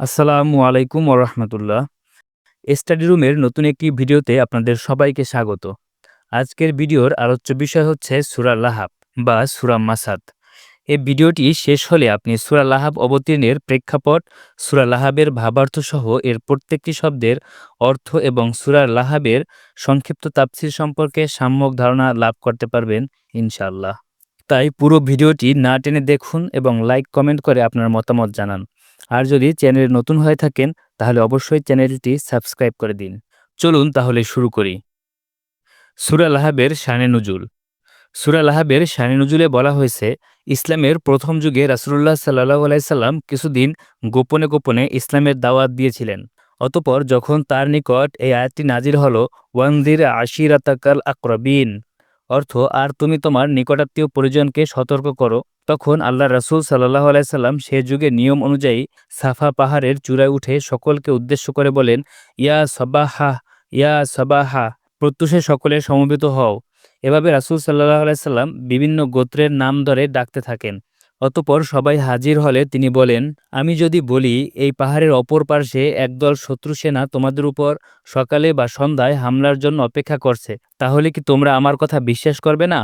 আসসালামু আলাইকুম ওরহমতুল্লাহ স্টাডি রুমের নতুন একটি ভিডিওতে আপনাদের সবাইকে স্বাগত। আজকের ভিডিওর আলোচ্য বিষয় হচ্ছে সুরা লাহাব বা সুরা মাসাদ। এই ভিডিওটি শেষ হলে আপনি সুরা লাহাব অবতীর্ণের প্রেক্ষাপট, সুরা লাহাবের ভাবার্থসহ এর প্রত্যেকটি শব্দের অর্থ এবং সুরা লাহাবের সংক্ষিপ্ত তাপসির সম্পর্কে সাম্যক ধারণা লাভ করতে পারবেন ইনশাল্লাহ তাই পুরো ভিডিওটি না টেনে দেখুন এবং লাইক কমেন্ট করে আপনার মতামত জানান। আর যদি চ্যানেলে নতুন হয়ে থাকেন, তাহলে অবশ্যই চ্যানেলটি সাবস্ক্রাইব করে দিন। চলুন তাহলে শুরু করি। সুরা লাহাবের শানে নজুল। সুরা লাহাবের শানে নজুলে বলা হয়েছে, ইসলামের প্রথম যুগে রাসুল্লাহ সাল্লাহ আলাইসাল্লাম কিছুদিন গোপনে গোপনে ইসলামের দাওয়াত দিয়েছিলেন। অতপর যখন তার নিকট এই আয়াতটি নাজির হল, ওয়ানদির আশিরাতাকাল আকরবিন অর্থ, আর তুমি তোমার নিকটাত্মীয় পরিজনকে সতর্ক করো। তখন আল্লাহ রাসুল সাল্লাহ আলাইসাল্লাম সে যুগে নিয়ম অনুযায়ী সাফা পাহাড়ের চূড়ায় উঠে সকলকে উদ্দেশ্য করে বলেন, ইয়া সবাহা ইয়া সবাহা, প্রত্যুষে সকলে সমবেত হও। এভাবে রাসুল সাল্লাহ আলাইসাল্লাম বিভিন্ন গোত্রের নাম ধরে ডাকতে থাকেন। অতপর সবাই হাজির হলে তিনি বলেন, আমি যদি বলি, এই পাহাড়ের অপর পার্শ্বে একদল শত্রু সেনা তোমাদের উপর সকালে বা সন্ধ্যায় হামলার জন্য অপেক্ষা করছে, তাহলে কি তোমরা আমার কথা বিশ্বাস করবে না?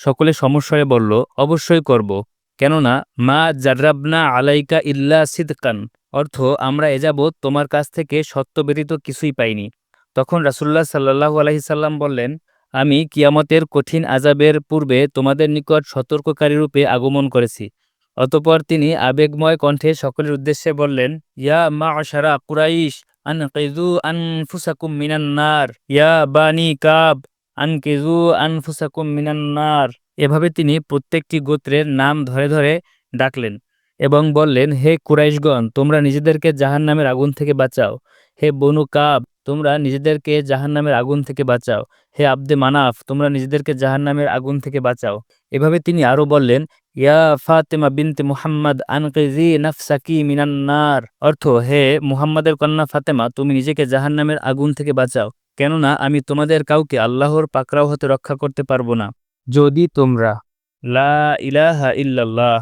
সকলে সমস্যায় বলল, অবশ্যই করব। কেননা, মা জার্রাবনা আলাইকা ইল্লা সিদকান, অর্থ আমরা এযাবৎ তোমার কাছ থেকে সত্য ব্যতীত কিছুই পাইনি। তখন রাসুল্লাহ সাল্লাহু আলহিসাল্লাম বললেন আমি কিয়ামতের কঠিন আজাবের পূর্বে তোমাদের নিকট সতর্ককারী রূপে আগমন করেছি। অতপর তিনি আবেগময় কণ্ঠে সকলের উদ্দেশ্যে বললেন, ইয়া মা আশারা কুরাইশ আন কেজু আনফুসাকুম মিনান্নার ইয়া বানি কাব আনকেজু আনফুসাকুম মিনান্নার এভাবে তিনি প্রত্যেকটি গোত্রের নাম ধরে ধরে ডাকলেন এবং বললেন, হে কুরাইশগণ, তোমরা নিজেদেরকে জাহান্নামের আগুন থেকে বাঁচাও। হে বনু কাব তোমরা নিজেদেরকে জাহান্নামের আগুন থেকে বাঁচাও। হে আব্দে মানাফ, তোমরা নিজেদেরকে জাহান্নামের আগুন থেকে বাঁচাও। এভাবে তিনি আরও বললেন, ইয়া ফাতেমা বিনতে মুহাম্মদ আনকেজি নাফসাকি মিনান্নার অর্থ, হে মুহাম্মাদের কন্যা ফাতেমা, তুমি নিজেকে জাহান্নামের আগুন থেকে বাঁচাও, কেননা আমি তোমাদের কাউকে আল্লাহর পাকড়াও হতে রক্ষা করতে পারব না। যদি তোমরা লা ইলাহা ইল্লাল্লাহ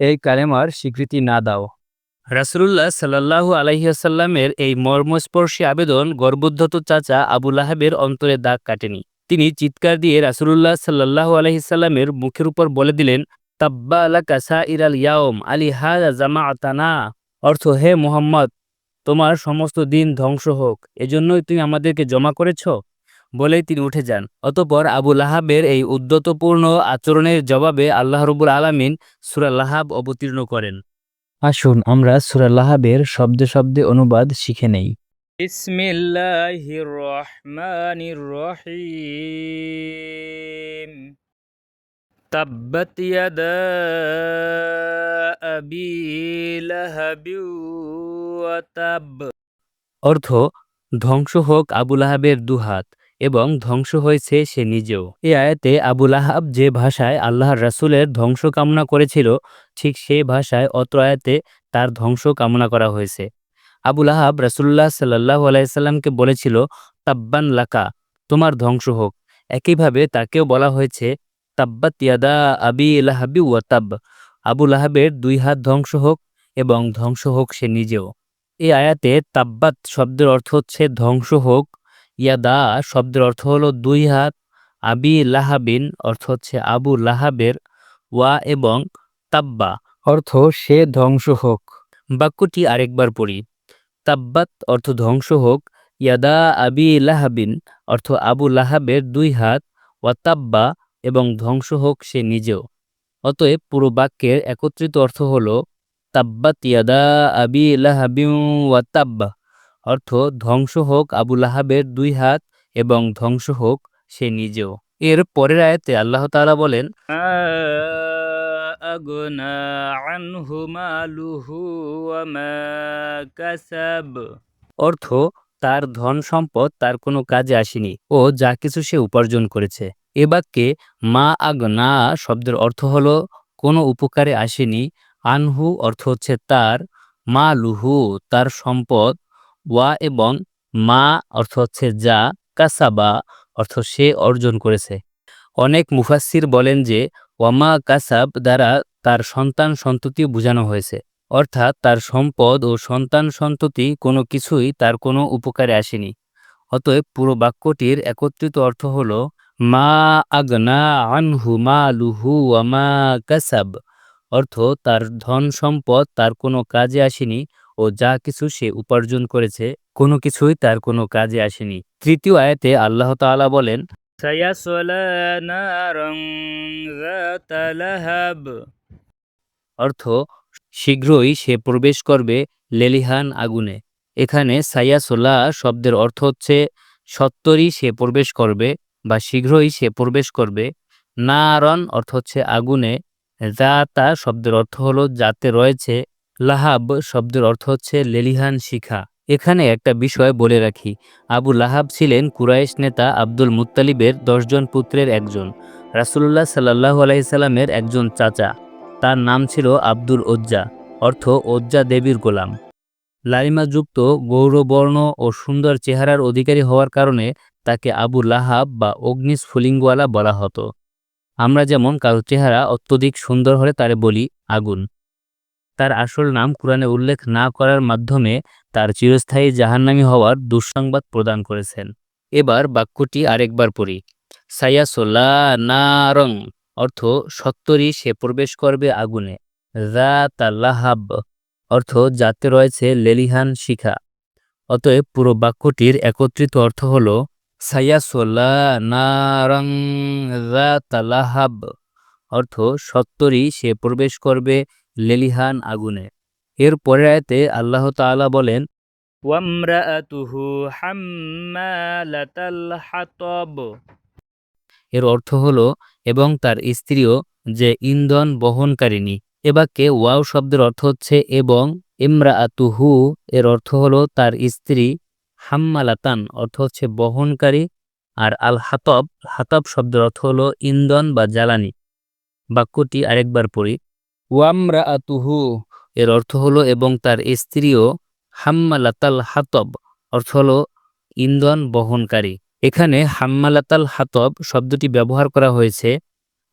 এই কালেমার স্বীকৃতি না দাও রাসুল্লাহ সাল্লাহু আলহিহাসাল্লামের এই মর্মস্পর্শী আবেদন গর্বোদ্ধত চাচা আবুল আহাবের অন্তরে দাগ কাটেনি। তিনি চিৎকার দিয়ে রাসুলুল্লাহ সাল্লাহ আলহিসাল্লামের মুখের উপর বলে দিলেন তাব্বা আলা কাসা ইরাল ইয়াওম আলী হাজা জামা আতানা অর্থ, হে মোহাম্মদ, তোমার সমস্ত দিন ধ্বংস হোক, এজন্যই তুমি আমাদেরকে জমা করেছ? বলেই তিনি উঠে যান। অতপর আবুল আহাবের এই উদ্যতপূর্ণ আচরণের জবাবে আল্লাহ রবুল আলমিন সুরা লাহাব অবতীর্ণ করেন। আসুন আমরা সুরা লাহাবের শব্দে শব্দে অনুবাদ শিখে নেই। বিসমিল্লাহির রহমানির রহিম তাব্বাত ইয়াদা আবি লাহাবি ওয়া তাব। অর্থ ধ্বংস হোক আবুল আহাবের দুহাত। এবং ধ্বংস হয়েছে সে নিজেও। এ আয়াতে আবুল আহাব যে ভাষায় আল্লাহর রাসুলের ধ্বংস কামনা করেছিল, ঠিক সেই ভাষায় অত্র আয়াতে তার ধ্বংস কামনা করা হয়েছে। আবুল আহাব রাসুল্লাহ সাল্লাহ আলাইসাল্লামকে বলেছিল, তাব্বান লাকা, তোমার ধ্বংস হোক। একইভাবে তাকেও বলা হয়েছে, তাব্বাত ইয়াদা আবি লাহাবি ওয়াতাব আবুল আহাবের দুই হাত ধ্বংস হোক এবং ধ্বংস হোক সে নিজেও। এই আয়াতে তাব্বাত শব্দের অর্থ হচ্ছে ধ্বংস হোক ইয়াদা শব্দের অর্থ হলো দুই হাত। আবি লাহাবিন অর্থ হচ্ছে আবু লাহাবের। ওয়া এবং তাব্বা অর্থ সে ধ্বংস হোক। বাক্যটি আরেকবার পড়ি। তাব্বাত অর্থ ধ্বংস হোক। ইয়াদা আবি লাহাবিন অর্থ আবু লাহাবের দুই হাত। ওয়া তাব্বা এবং ধ্বংস হোক সে নিজেও। অতএব পুরো বাক্যের একত্রিত অর্থ হল তাব্বাত ইয়াদা আবি লাহাবিন ওয়া তাব্বা। অর্থ ধ্বংস হোক আবু লাহাবের দুই হাত এবং ধ্বংস হোক সে নিজেও। এর পরের আয়াতে আল্লাহ তালা বলেন আগনা আনহু মালুহু কাসাব। অর্থ তার ধন সম্পদ তার কোনো কাজে আসেনি ও যা কিছু সে উপার্জন করেছে। এ বাক্যে মা আগনা শব্দের অর্থ হলো কোনো উপকারে আসেনি। আনহু অর্থ হচ্ছে তার মা লুহু তার সম্পদ ওয়া এবং মা অর্থ হচ্ছে যা কাসাবা অর্থ সে অর্জন করেছে। অনেক মুফাসসির বলেন যে, ওয়ামা কাসাব দ্বারা তার সন্তান সন্ততি বোঝানো হয়েছে। অর্থাৎ তার সম্পদ ও সন্তান সন্ততি কোনো কিছুই তার কোনো উপকারে আসেনি। অতএব পুরো বাক্যটির একত্রিত অর্থ হল, মা আগনা আনহু মা লুহু আমা কাসাব অর্থ তার ধন সম্পদ তার কোনো কাজে আসেনি ও যা কিছু সে উপার্জন করেছে কোনো কিছুই তার কোনো কাজে আসেনি। তৃতীয় আয়াতে আল্লাহ তাআলা বলেন অর্থ শীঘ্রই সে প্রবেশ করবে লেলিহান আগুনে। এখানে সাইয়াসোলা শব্দের অর্থ হচ্ছে সত্তরই সে প্রবেশ করবে বা শীঘ্রই সে প্রবেশ করবে। নারন অর্থ হচ্ছে আগুনে। জাতা শব্দের অর্থ হলো যাতে রয়েছে লাহাব শব্দের অর্থ হচ্ছে লেলিহান শিখা। এখানে একটা বিষয় বলে রাখি। আবু লাহাব ছিলেন কুরাইশ নেতা আব্দুল মুত্তালিবের দশজন পুত্রের একজন। রাসুল্লাহ সাল্লাহ আলাইসাল্লামের একজন চাচা। তার নাম ছিল আব্দুল ওজ্জা, অর্থ ওজ্জা দেবীর গোলাম। লালিমাযুক্ত গৌরবর্ণ ও সুন্দর চেহারার অধিকারী হওয়ার কারণে তাকে আবু লাহাব বা অগ্নিস্ফুলিঙ্গওয়ালা বলা হতো। আমরা যেমন কারও চেহারা অত্যধিক সুন্দর হলে তারে বলি আগুন। তার আসল নাম কোরআনে উল্লেখ না করার মাধ্যমে তার চিরস্থায়ী জাহান্নামী হওয়ার দুঃসংবাদ প্রদান করেছেন। এবার বাক্যটি আরেকবার পড়ি। সাইয়াসোল্লা নারং অর্থ সত্তরই সে প্রবেশ করবে আগুনে। লাহাব, অর্থ যাতে রয়েছে লেলিহান শিখা। অতএব পুরো বাক্যটির একত্রিত অর্থ হল সাইয়াসোল্লা নারং লাহাব, অর্থ সত্তরই সে প্রবেশ করবে লেলিহান আগুনে। এর পরের আয়তে আল্লাহ তাআলা বলেন এর অর্থ হল এবং তার স্ত্রীও যে ইন্ধন বহনকারিণী এ বাক্যে ওয়াও শব্দের অর্থ হচ্ছে এবং ইমরাআতুহু এর অর্থ হল তার স্ত্রী হাম্মালাতান অর্থ হচ্ছে বহনকারী আর আল হাতব হাতব শব্দের অর্থ হল ইন্ধন বা জ্বালানি বাক্যটি আরেকবার পড়ি। ওয়ামরা আতুহু এর অর্থ হলো এবং তার স্ত্রীও হাম্মালাতাল হাতব, অর্থ হলো ইন্ধন বহনকারী। এখানে হাম্মালাতাল হাতব শব্দটি ব্যবহার করা হয়েছে।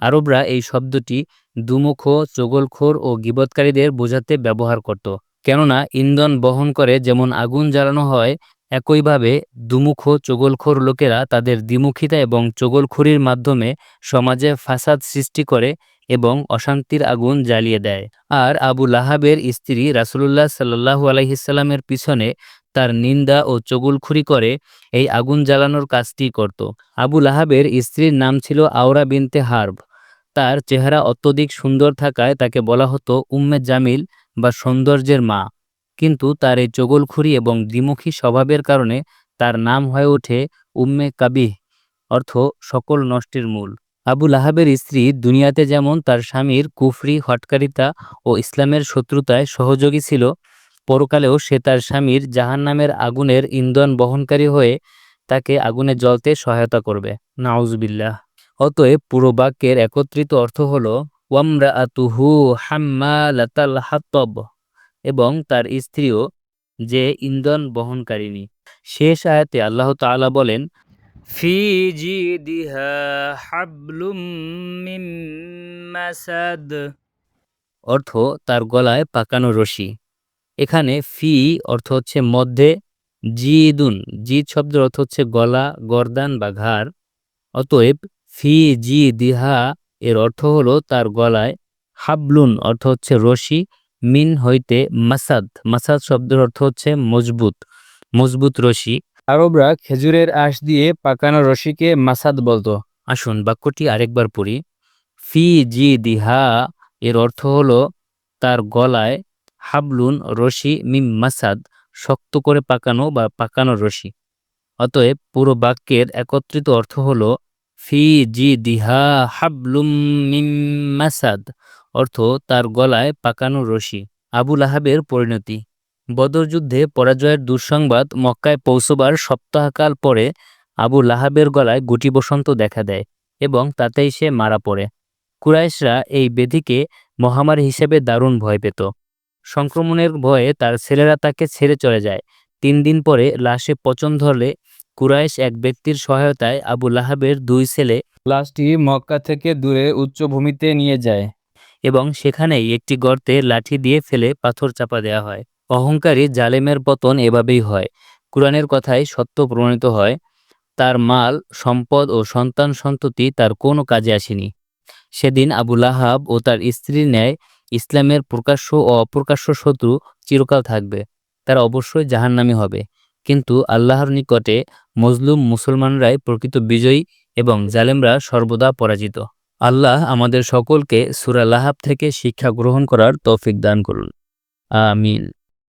আরবরা এই শব্দটি দুমুখ, চগলখোর ও গিবৎকারীদের বোঝাতে ব্যবহার করত। কেননা ইন্ধন বহন করে যেমন আগুন জ্বালানো হয় একইভাবে দুমুখ চগলখোর লোকেরা তাদের দ্বিমুখিতা এবং চগলখুরির মাধ্যমে সমাজে ফাসাদ সৃষ্টি করে এবং অশান্তির আগুন জ্বালিয়ে দেয়। আর আবু লাহাবের স্ত্রী রাসুলুল্লাহ সাল্লাহু আলহিসাল্লামের পিছনে তার নিন্দা ও চগুলখুরি করে এই আগুন জ্বালানোর কাজটি করত। আবু লাহাবের স্ত্রীর নাম ছিল আওরা বিনতে হার্ব। তার চেহারা অত্যধিক সুন্দর থাকায় তাকে বলা হতো উম্মে জামিল বা সৌন্দর্যের মা। কিন্তু তার এই চগলখুরি এবং দ্বিমুখী স্বভাবের কারণে তার নাম হয়ে ওঠে উম্মে কাবিহ, অর্থ সকল নষ্টের মূল। আবু লাহাবের স্ত্রী দুনিয়াতে যেমন তার স্বামীর কুফরি, হটকারিতা ও ইসলামের শত্রুতায় সহযোগী ছিল, পরকালেও সে তার স্বামীর জাহান্নামের আগুনের ইন্ধন বহনকারী হয়ে তাকে আগুনে জ্বলতে সহায়তা করবে। নাউজবিল্লাহ। অতএব পুরো বাক্যের একত্রিত অর্থ হল ওয়ামরা আতুহু হাম্মালাতাল হাতব এবং তার স্ত্রীও যে ইন্ধন বহনকারিনী শেষ আয়াতে আল্লাহ তাআলা বলেন ফি জিদিহা হাবলুম মাসাদ। অর্থ তার গলায় পাকানো রশি। এখানে ফি অর্থ হচ্ছে মধ্যে জিদুন জিদ শব্দের অর্থ হচ্ছে গলা গর্দান বা ঘাড়। অতএব ফি জি দিহা এর অর্থ হলো তার গলায় হাবলুন অর্থ হচ্ছে রশি মিন হইতে মাসাদ। মাসাদ শব্দের অর্থ হচ্ছে মজবুত মজবুত রশি। আরবরা খেজুরের আঁশ দিয়ে পাকানো রশিকে মাসাদ বলতো। আসুন বাক্যটি আরেকবার পড়ি। ফি জি দিহা, এর অর্থ হলো তার গলায় হাবলুন রশি মিম মাসাদ, শক্ত করে পাকানো বা পাকানো রশি। অতএব পুরো বাক্যের একত্রিত অর্থ হলো ফি জি দিহা হাবলুম মিম মাসাদ। অর্থ তার গলায় পাকানো রশি। আবুল আহাবের পরিণতি। বদর যুদ্ধে পরাজয়ের দুঃসংবাদ মক্কায় পৌঁছবার সপ্তাহকাল পরে আবু লাহাবের গলায় গুটি বসন্ত দেখা দেয় এবং তাতেই সে মারা পড়ে। কুরাইশরা এই বেধিকে মহামারী হিসেবে দারুণ ভয় পেত। সংক্রমণের ভয়ে তার ছেলেরা তাকে ছেড়ে চলে যায়। তিন দিন পরে লাশে পচন ধরলে কুরাইশ এক ব্যক্তির সহায়তায় আবু লাহাবের দুই ছেলে লাশটি মক্কা থেকে দূরে উচ্চভূমিতে নিয়ে যায়। এবং সেখানেই একটি গর্তে লাঠি দিয়ে ফেলে পাথর চাপা দেওয়া হয়। অহংকারী জালেমের পতন এভাবেই হয়। কোরআনের কথায় সত্য প্রমাণিত হয়, তার মাল, সম্পদ ও সন্তান সন্ততি তার কোনো কাজে আসেনি। সেদিন আবু লাহাব ও তার স্ত্রীর ন্যায় ইসলামের প্রকাশ্য ও অপ্রকাশ্য শত্রু চিরকাল থাকবে। তারা অবশ্যই জাহান্নামী হবে। কিন্তু আল্লাহর নিকটে মজলুম মুসলমানরাই প্রকৃত বিজয়ী এবং জালেমরা সর্বদা পরাজিত। আল্লাহ আমাদের সকলকে সুরালাহাব থেকে শিক্ষা গ্রহণ করার তৌফিক দান করুন। আমিন।